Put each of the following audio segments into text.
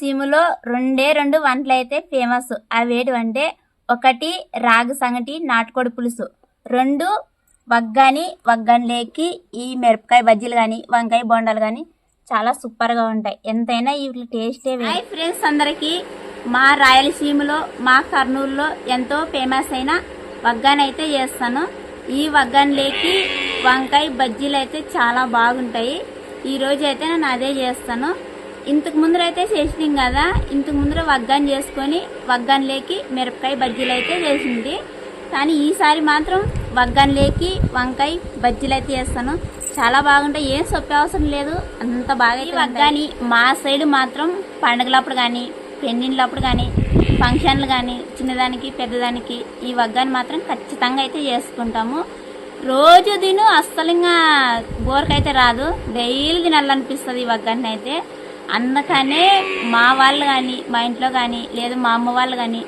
రాయలసీమలో రెండే రెండు వంటలు అయితే ఫేమస్ అవి ఒకటి రాగి సంగటి నాటుకోడి పులుసు. రెండు వగ్గాని లేకి ఈ మిరపకాయ బజ్జీలు కానీ వంకాయ బొండాలు కానీ చాలా సూపర్గా ఉంటాయి. ఎంతైనా వీటి టేస్టే హాయ్ ఫ్రెండ్స్ అందరికీ మా రాయలసీమలో మా కర్నూలులో ఎంతో ఫేమస్ అయిన వగ్గాని అయితే చేస్తాను. ఈ వగ్గానిలోకి వంకాయ బజ్జీలు అయితే చాలా బాగుంటాయి. ఈరోజు అయితే నేను అదే చేస్తాను. ఇంతకు ముందర అయితే చేసినాం కదా. ఇంతకు ముందర వగ్గాని చేసుకొని వగ్గానిలోకి మిరపకాయ బజ్జీలు అయితే చేసింది. కానీ ఈసారి మాత్రం వగ్గానిలోకి వంకాయ బజ్జీలు అయితే చేస్తాను. చాలా బాగుంటాయి. ఏం సొప్పే అవసరం లేదు. అంత బాగా ఈ వగ్గాని మా సైడ్ మాత్రం పండగలప్పుడు కానీ పెళ్ళిళ్ళప్పుడు కానీ ఫంక్షన్లు కానీ చిన్నదానికి పెద్దదానికి ఈ వగ్గాని మాత్రం ఖచ్చితంగా అయితే చేసుకుంటాము. రోజు తిను అస్సలు ఇంకా బోర్కైతే రాదు. డైలీ తినాలనిపిస్తుంది ఈ వగ్గాన్ని అయితే అందుకనే మా వాళ్ళు కానీ మా ఇంట్లో కానీ లేదు మా అమ్మ వాళ్ళు కానీ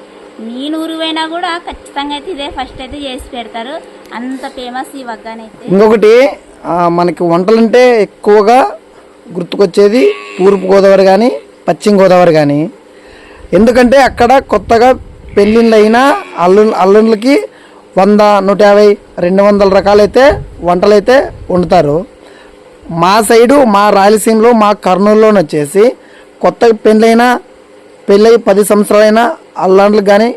నేను ఊరు పోయినా కూడా ఖచ్చితంగా అయితే ఇదే ఫస్ట్ అయితే చేసి పెడతారు. అంత ఫేమస్ ఈ వగ్గాని ఇంకొకటి మనకి వంటలంటే ఎక్కువగా గుర్తుకొచ్చేది తూర్పు గోదావరి కానీ పశ్చిమ గోదావరి కానీ ఎందుకంటే అక్కడ కొత్తగా పెళ్ళిళ్ళు అయినా అల్లు అల్లుళ్ళకి వంద నూట యాభై రెండు వందల రకాలైతే వంటలైతే వండుతారు. మా సైడు మా రాయలసీమలో మా కర్నూలులోని వచ్చేసి కొత్తగా పెళ్ళైనా పెళ్ళై పది సంవత్సరాలైనా అల్లాండ్లకు కానీ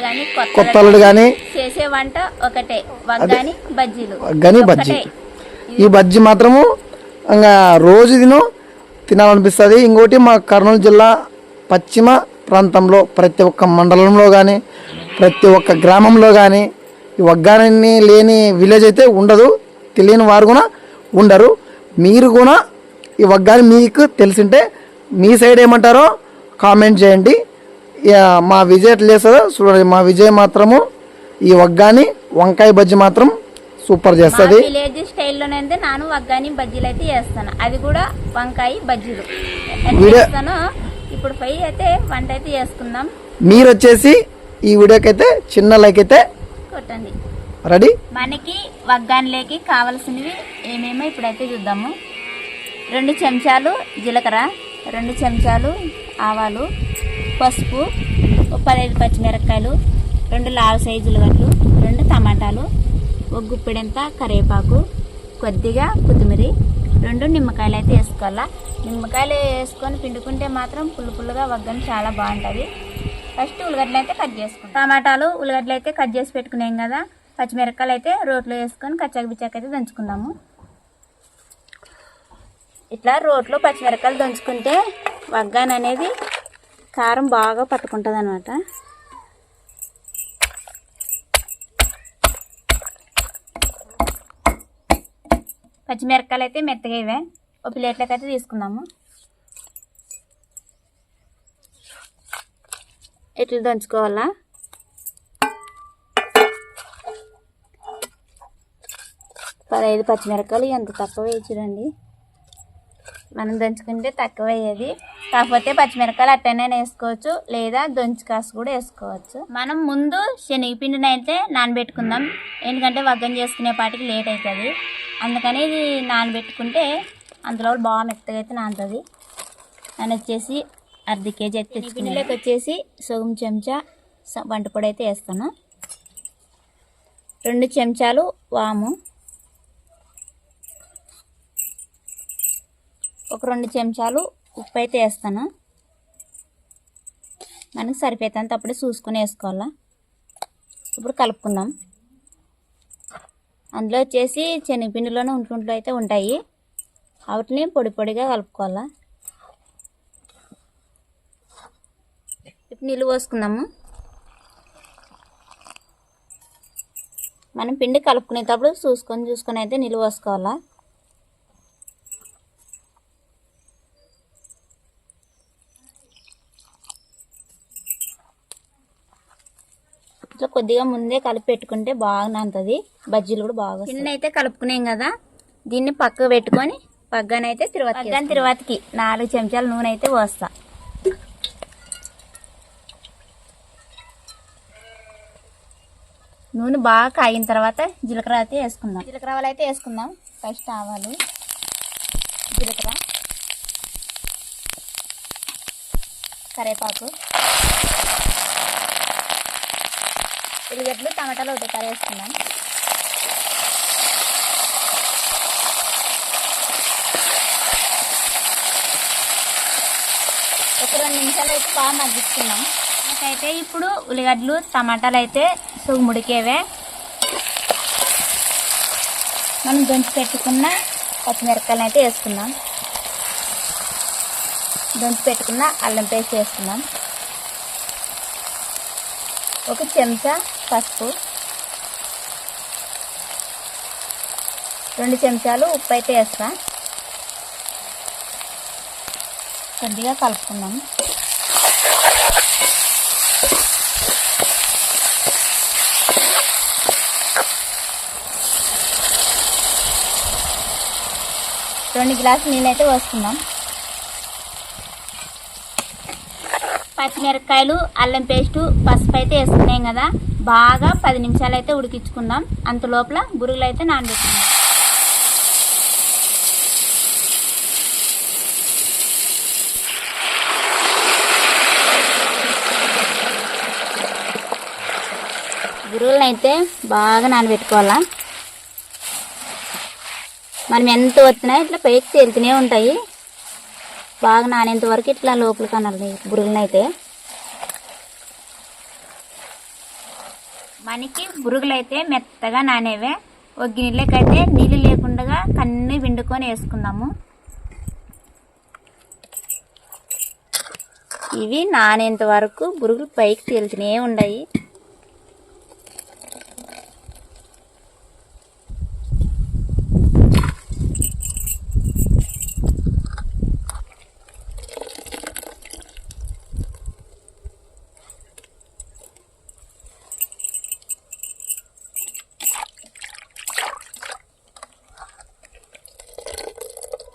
కానీ కొత్త కొత్త అల్లుడు కానీ చేసే వంట ఒకటే. వగ్గాని బజ్జీలు. గని బజ్జీ. ఒకటే. ఈ బజ్జీ మాత్రము ఇంకా రోజు తిను తినాలనిపిస్తుంది. ఇంకోటి మా కర్నూలు జిల్లా పశ్చిమ ప్రాంతంలో ప్రతి ఒక్క మండలంలో కానీ ప్రతి ఒక్క గ్రామంలో కానీ ఈ వగ్గాని లేని విలేజ్ అయితే ఉండదు. తెలియని వారు కూడా ఉండరు. మీరు కూడా ఈ వగ్గాని మీకు తెలిసింటే మీ సైడ్ ఏమంటారో కామెంట్ చేయండి. మా విజయ్ ఎట్లా చేస్తుందో చూడండి. మా విజయ్ మాత్రము ఈ వగ్గాని వంకాయ బజ్జీ మాత్రం సూపర్ చేస్తుంది. విలేజ్ స్టైల్లోనైతే నాను వగ్గాని బజ్జీలు అయితే చేస్తాను. అది కూడా వంకాయ బజ్జీలు. చేస్తానో ఇప్పుడు పై అయితే వంట అయితే చేసుకుందాం. మీరు వచ్చేసి ఈ వీడియోకి అయితే చిన్న లైక్ అయితే కొట్టండి. రెడీ? మనకి వగ్గాన్లేకి కావలసినవి ఏమేమో ఇప్పుడైతే చూద్దాము. రెండు చెంచాలు జీలకర్ర రెండు చెంచాలు ఆవాలు పసుపు పదిహేను పదహైదు పచ్చిమిరపకాయలు రెండు లావు సైజు ఉల్లిగడ్డలు రెండు టమాటాలు ఒక గుప్పిడంత కరివేపాకు కొద్దిగా కొత్తిమీర రెండు నిమ్మకాయలు అయితే వేసుకోవాలా? నిమ్మకాయలు వేసుకొని పిండుకుంటే మాత్రం పుల్లు పుల్లగా వగ్గని చాలా బాగుంటుంది. ఫస్ట్ ఉల్లిగడ్డలు అయితే కట్ చేసుకుంటాం. టమాటాలు ఉల్లిగడ్డలు అయితే కట్ చేసి పెట్టుకునేం కదా? పచ్చిమిరపకాయలు అయితే రోట్లో వేసుకొని కచ్చాక బిచ్చాక అయితే దంచుకుందాము. ఇట్లా రోట్లో పచ్చిమిరపకాయలు దంచుకుంటే వగ్గాన్ అనేది కారం బాగా పట్టుకుంటుంది అనమాట పచ్చిమిరపకాయలు అయితే మెత్తగా ఇవే. ఒక ప్లేట్లోకి అయితే తీసుకుందాము. ఇట్లా దంచుకోవాలా? పదహైదు పచ్చిమిరపకాయలు ఎంత తక్కువ వేయచుడండి మనం దంచుకుంటే తక్కువ అయ్యేది. కాకపోతే పచ్చిమిరపకాయలు అట్టనే వేసుకోవచ్చు లేదా దొంచి కాసు కూడా వేసుకోవచ్చు. మనం ముందు శనగపిండిని అయితే నానబెట్టుకుందాం. ఎందుకంటే వగ్గం చేసుకునే పాటికి లేట్ అవుతుంది. అందుకని ఇది నానబెట్టుకుంటే అందులో బాగా మెత్తగా అయితే నానుతుంది. నేను వచ్చేసి అర్ధ కేజీ అయితే పిండిలోకి వచ్చేసి సగం చెంచా వంట పొడి అయితే వేస్తాను. రెండు చెంచాలు వాము. ఒక రెండు చెంచాలు ఉప్పు అయితే వేస్తాను. మనకు సరిపోయేంత అప్పుడే చూసుకొని వేసుకోవాలా. ఇప్పుడు కలుపుకుందాం. అందులో వచ్చేసి శనగపిండిలోనే ఉంటుంట్లో అయితే ఉంటాయి. వాటిని పొడి పొడిగా కలుపుకోవాలా. ఇప్పుడు నీళ్ళు పోసుకుందాము. మనం పిండి కలుపుకునేటప్పుడు చూసుకొని చూసుకొని అయితే నీళ్ళు పోసుకోవాలా ఇట్లా కొద్దిగా ముందే కలిపి పెట్టుకుంటే బాగా నానుతుంది బజ్జీలు కూడా బాగా పిండిని అయితే కలుపుకునేం కదా దీన్ని పక్కకు పెట్టుకొని పగ్గనైతే తిరువాత పగ్గని తిరువాతకి నాలుగు చెంచాలు నూనె అయితే పోస్తా. నూనె బాగా కాగిన తర్వాత జీలకర్ర అయితే వేసుకుందాం. జీలకర్ర అయితే వేసుకుందాం. ఫస్ట్ ఆవాలు జీలకర్ర కరివేపాకు. ఉల్లిగడ్డలు టమాటాలు ఒకటి కర్రీ ఒక రెండు నిమిషాలు అయితే బాగా మగ్గించుకుందాం. నాకైతే ఇప్పుడు ఉల్లిగడ్డలు టమాటాలు అయితే సుగుముడికేవే మనం దంచి పెట్టుకున్న పచ్చిమిరపకాయలు అయితే వేసుకుందాం. దంచి పెట్టుకున్న అల్లం పేస్ట్ వేసుకుందాం. ఒక చెంచా పసుపు. రెండు చెంచాలు ఉప్పు అయితే వేస్తా. కొద్దిగా కలుపుకుందాం. రెండు గ్లాసులు నీళ్ళైతే అయితే పోసుకుందాం. పచ్చిమిరపకాయలు అల్లం పేస్టు పసుపు అయితే వేసుకున్నాం కదా. బాగా పది నిమిషాలు అయితే ఉడికించుకుందాం. అంత లోపల గురుగులు అయితే నానబెట్టుకుందాం. బురుగులను అయితే బాగా నానబెట్టుకోవాలా. మనం ఎంత వచ్చినా ఇట్లా పైకి తేలుతూనే ఉంటాయి. బాగా నానేంత వరకు ఇట్లా లోపలికి అనాలి బురుగులను అయితే మనకి బురుగులు అయితే మెత్తగా నానేవే. ఒక గిన్నెలకైతే నీళ్ళు లేకుండా కన్ను విండుకొని వేసుకుందాము. ఇవి నానేంత వరకు బురుగులు పైకి తేలుతూనే ఉన్నాయి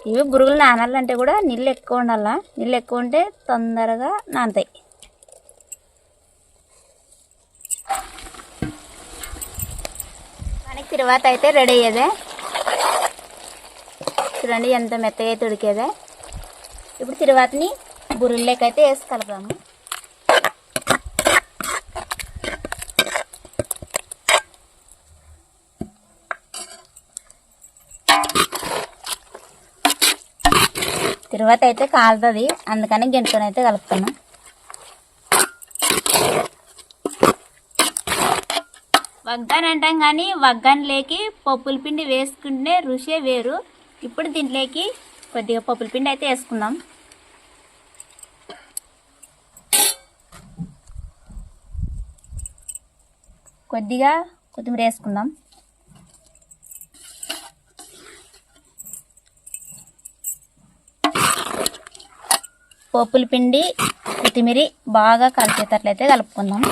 ఇవి బురుగులు నానాలంటే కూడా నీళ్ళు ఎక్కువ ఉండాలా? నీళ్ళు ఎక్కువ ఉంటే తొందరగా నానతాయి. మనకి తర్వాత అయితే రెడీ అయ్యేదే. చూడండి ఎంత మెత్తగా అయితే ఉడికేదే. ఇప్పుడు తిరువాతని అయితే వేసి కలపాము తిరువాత అయితే కాలుతుంది. అందుకని గెంటుకొని అయితే కలుపుతాను వగ్గాన్ అంటాం కానీ వగ్గాన్ లేకి పప్పుల పిండి వేసుకుంటే రుచే వేరు. ఇప్పుడు దీంట్లోకి కొద్దిగా పప్పుల పిండి అయితే వేసుకుందాం. కొద్దిగా కొత్తిమీర వేసుకుందాం. పప్పుల పిండి కొత్తిమీరి బాగా కలిసేటట్లయితే కలుపుకుందాం.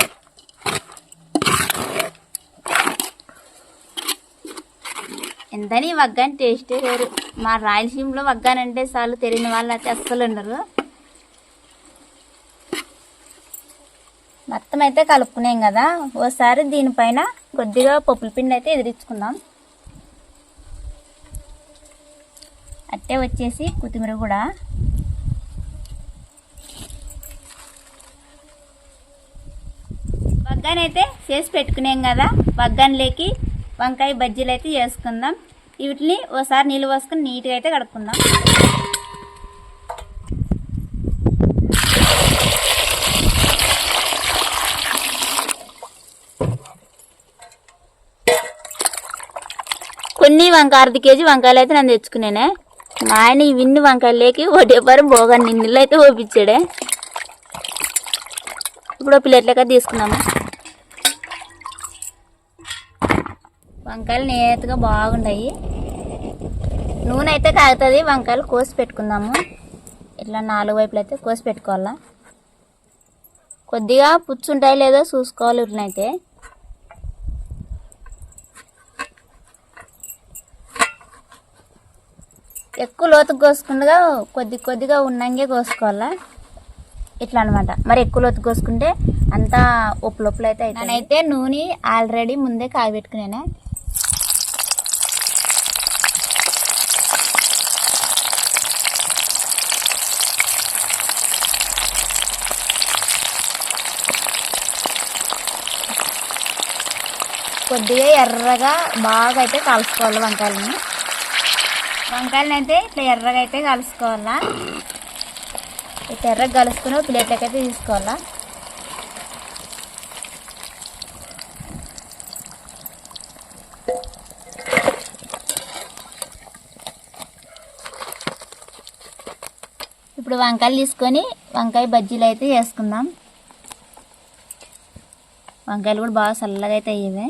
ఎంతని వగ్గాని టేస్ట్ వేరు మా రాయలసీమలో వగ్గానంటే చాలు తెలియని వాళ్ళు అయితే అస్సలు ఉండరు. మొత్తం అయితే కలుపుకున్నాం కదా. ఓసారి దీనిపైన కొద్దిగా పప్పుల పిండి అయితే ఎదిరించుకుందాం. అట్టే వచ్చేసి కొత్తిమీర కూడా. వగ్గాని అయితే చేసి పెట్టుకునేం కదా? వగ్గానిలోకి వంకాయ బజ్జీలు అయితే చేసుకుందాం. వీటిని ఒకసారి నీళ్ళు పోసుకొని నీట్గా అయితే కడుక్కుందాం. కొన్ని వంకాయ అర్ధ కేజీ వంకాయలు అయితే నేను తెచ్చుకున్నానే మా ఆయన ఇవన్నీ వంకాయలేకి ఒకటేపారు బోగా నిన్నులు అయితే ఓపించాడే. ఇప్పుడు ప్లేట్లక తీసుకున్నాము వంకాయలు నేతగా బాగుంటాయి నూనె అయితే కాగుతుంది. వంకాయలు కోసి పెట్టుకుందాము. ఇట్లా నాలుగు వైపులు అయితే కోసి పెట్టుకోవాలా. కొద్దిగా పుచ్చు ఉంటాయి లేదో చూసుకోవాలి ఇట్లనైతే ఎక్కువ లోతుకు కోసుకుండగా కొద్ది కొద్దిగా ఉన్నంగే కోసుకోవాలా. ఇట్లా అనమాట మరి ఎక్కువ లోతు కోసుకుంటే అంతా ఉప్పు లోపల అయితే నేనైతే నూనె ఆల్రెడీ ముందే కాగబెట్టుకున్నాను. కొద్దిగా ఎర్రగా బాగా అయితే కలుసుకోవాలి వంకాయలని. వంకాయలని అయితే ఇట్లా ఎర్రగా అయితే కలుసుకోవాలా ఇట్లా ఎర్రగా కలుసుకుని ప్లేట్లకి అయితే తీసుకోవాలా. ఇప్పుడు వంకాయలు తీసుకొని వంకాయ బజ్జీలు అయితే చేసుకుందాం. వంకాయలు కూడా బాగా చల్లగా అయితే అయ్యేవి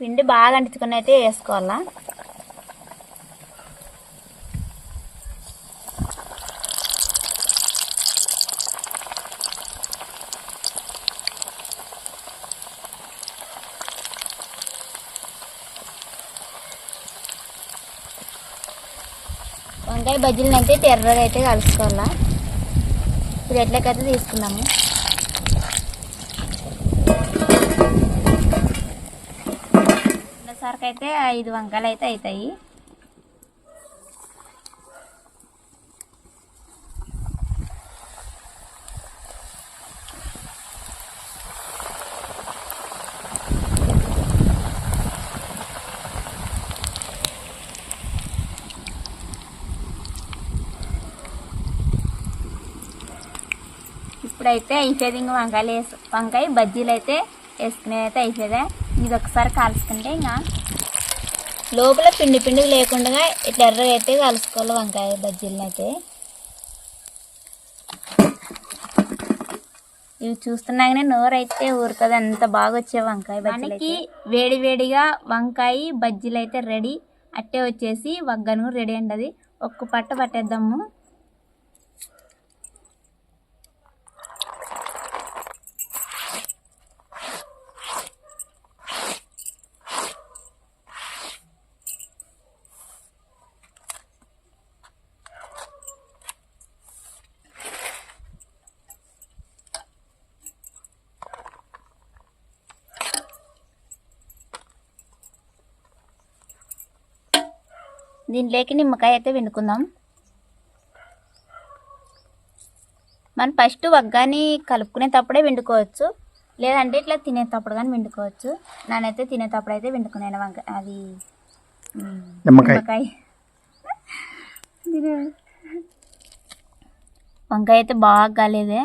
పిండి బాగా అంటించుకొని అయితే వేసుకోవాలా? వంకాయ బజ్జీలను అయితే ఎర్రగా అయితే కలుసుకోవాలా ఇప్పుడు ఎట్లకైతే తీసుకున్నాము. అయితే ఐదు వంకాయలు అయితే అవుతాయి ఇప్పుడైతే అయిపోయేది ఇంకా వంకాయలు వేసు వంకాయ బజ్జీలు అయితే వేసుకునేది అయితే అయిపోయేదే. ఇది ఒకసారి కాల్చుకుంటే ఇంకా లోపల పిండి పిండి లేకుండా ఇట్లా ఎర్రగా అయితే కలుసుకోవాలి వంకాయ బజ్జీలను అయితే. ఇవి చూస్తున్నాగానే నోరైతే ఊరుతుంది అంత బాగా వచ్చే వంకాయ బజ్జీలకి వేడి వేడిగా వంకాయ బజ్జీలు అయితే రెడీ. అట్టే వచ్చేసి వగ్గను రెడీ అండి అది. ఒక్క పట్ట పట్టేద్దాము. దీంట్లోకి నిమ్మకాయ అయితే పిండుకుందాం మనం ఫస్ట్ వగ్గాని కలుపుకునేటప్పుడే వండుకోవచ్చు. లేదంటే ఇట్లా తినేటప్పుడు కానీ వండుకోవచ్చు. నేనైతే తినేటప్పుడు అయితే వండుకున్నాను వంక అది నిమ్మకాయ. వంకాయ అయితే బాగా కాలేదే.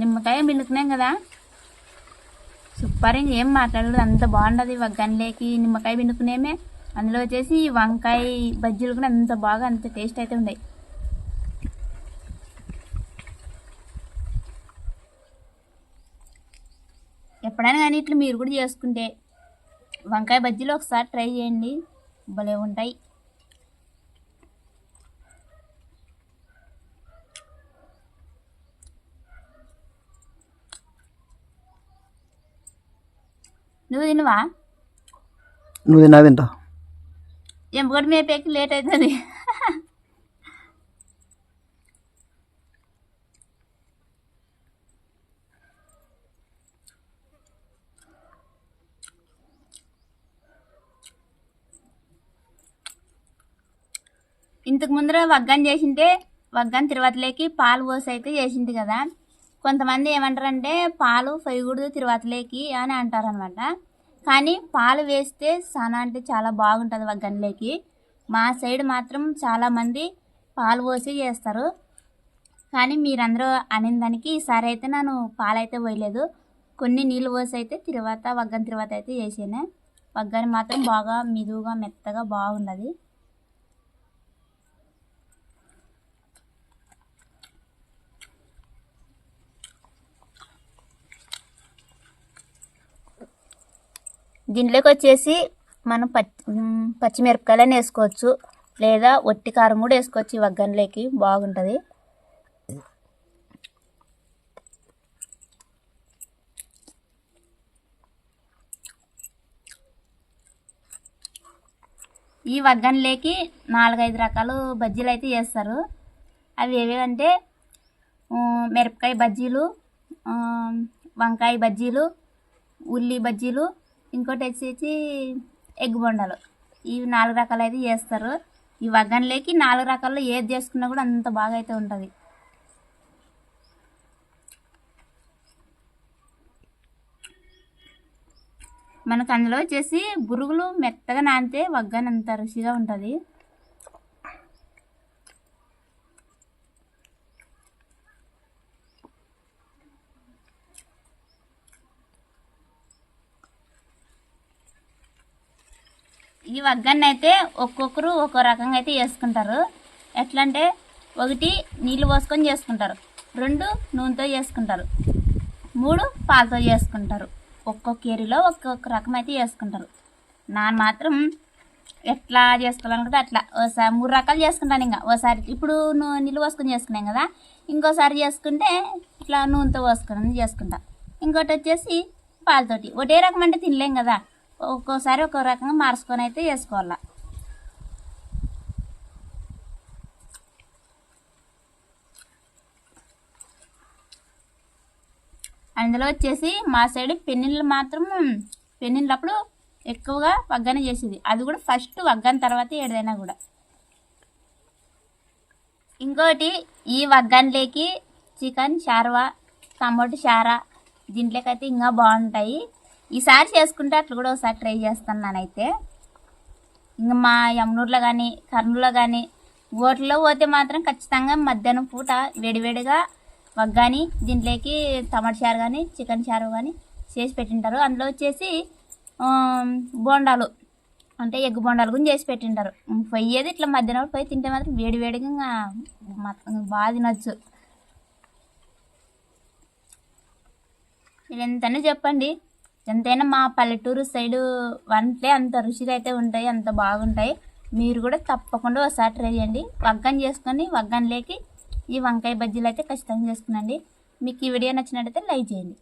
నిమ్మకాయ పిండుకున్నాం కదా. సూపర్ ఇంక ఏం మాట్లాడలేదు అంత బాగుండదు వగ్గన్లేకి నిమ్మకాయ పిండుకునేమే. అందులో వచ్చేసి వంకాయ బజ్జీలు కూడా అంత బాగా అంత టేస్ట్ అయితే ఉన్నాయి. ఎప్పుడైనా కానీ ఇట్లా మీరు కూడా చేసుకుంటే వంకాయ బజ్జీలు ఒకసారి ట్రై చేయండి. భలే ఉంటాయి. నువ్వు తినవా? నువ్వు తిన్నా తింటా. ఎంపగడ్డ మేపేకి లేట్ అవుతుంది. ఇంతకు ముందర వగ్గం చేసింటే వగ్గం తిరువాతలేకి పాలు పోసి అయితే చేసింది కదా. కొంతమంది ఏమంటారంటే పాలు పోయకూడదు తిరువాతలేకి అని అంటారనమాట కానీ పాలు వేస్తే చాలా అంటే చాలా బాగుంటుంది వగ్గంలోకి మా సైడ్ మాత్రం చాలామంది పాలు పోసి చేస్తారు. కానీ మీరందరూ అనిన దానికి ఈసారి అయితే నేను పాలైతే పోయలేదు. కొన్ని నీళ్ళు పోసి అయితే తర్వాత వగ్గని తర్వాత అయితే చేసాను. వగ్గని మాత్రం బాగా మిదువుగా మెత్తగా బాగున్నది దీంట్లోకి వచ్చేసి మనం పచ్చి పచ్చిమిరపకాయలని వేసుకోవచ్చు. లేదా ఒట్టి కారం కూడా వేసుకోవచ్చు ఈ వగ్గన్లోకి బాగుంటుంది. ఈ వగ్గన్లోకి నాలుగైదు రకాలు బజ్జీలు అయితే చేస్తారు. అవి ఏవి అంటే మిరపకాయ బజ్జీలు వంకాయ బజ్జీలు ఉల్లి బజ్జీలు ఇంకోటి వచ్చేసి ఎగ్ బొండాలు. ఇవి నాలుగు రకాలు అయితే చేస్తారు. ఈ వగ్గన్లేకి నాలుగు రకాల్లో ఏది చేసుకున్నా కూడా అంత బాగా అయితే ఉంటుంది. మనకు అందులో వచ్చేసి బురుగులు మెత్తగా నానితే వగ్గన్ అంత రుచిగా ఉంటుంది. ఈ వగ్గన్న అయితే ఒక్కొక్కరు ఒక్కో రకంగా అయితే చేసుకుంటారు. ఎట్లా అంటే ఒకటి నీళ్ళు పోసుకొని చేసుకుంటారు. రెండు నూనెతో చేసుకుంటారు. మూడు పాలతో చేసుకుంటారు. ఒక్కొక్క ఏరియాలో ఒక్కొక్క రకం అయితే చేసుకుంటారు. నాన్న మాత్రం ఎట్లా చేసుకోవాలనుకుంటే అట్లా. ఒకసారి మూడు రకాలు చేసుకుంటాను ఇంకా. ఒకసారి ఇప్పుడు నీళ్ళు పోసుకొని చేసుకున్నాం కదా. ఇంకోసారి చేసుకుంటే ఇట్లా నూనెతో పోసుకొని చేసుకుంటా. ఇంకోటి వచ్చేసి పాలతోటి. ఒకటే రకం అంటే తినలేం కదా. ఒక్కోసారి ఒక్కో రకంగా మార్చుకొని అయితే వేసుకోవాలి. అందులో వచ్చేసి మా సైడ్ పెన్నిళ్ళు మాత్రం పెన్నిళ్ళప్పుడు ఎక్కువగా వగ్గన చేసేది. అది కూడా ఫస్ట్ వగ్గన తర్వాత ఏదైనా కూడా. ఇంకోటి ఈ వగ్గన్లేకి చికెన్ షార్వా టమాటో షారా దీంట్లోకైతే ఇంకా బాగుంటాయి. ఈసారి చేసుకుంటే అట్లా కూడా ఒకసారి ట్రై చేస్తాను నేనైతే. ఇంకా మా యమునూరులో కానీ కర్నూలులో కానీ ఓట్లో పోతే మాత్రం ఖచ్చితంగా మధ్యాహ్నం పూట వేడివేడిగా వగ్గాని దీంట్లోకి టమాటా చారు కానీ చికెన్ చారు కానీ చేసి పెట్టింటారు. అందులో వచ్చేసి బోండాలు. అంటే ఎగ్ బోండాలు కూడా చేసి పెట్టింటారు. పొయ్యేది ఇట్లా మధ్యాహ్నం పోయి తింటే మాత్రం వేడి వేడిగా ఇంకా బాగా తినొచ్చు. మీరు ఎంతనే చెప్పండి. ఎంతైనా మా పల్లెటూరు సైడు వంటలే అంత రుచిగా అయితే ఉంటాయి అంత బాగుంటాయి. మీరు కూడా తప్పకుండా ఒకసారి ట్రై చేయండి. వగ్గం చేసుకొని వగ్గంలోకి ఈ వంకాయ బజ్జీలు అయితే ఖచ్చితంగా చేసుకునండి. మీకు ఈ వీడియో నచ్చినట్టయితే లైక్ చేయండి.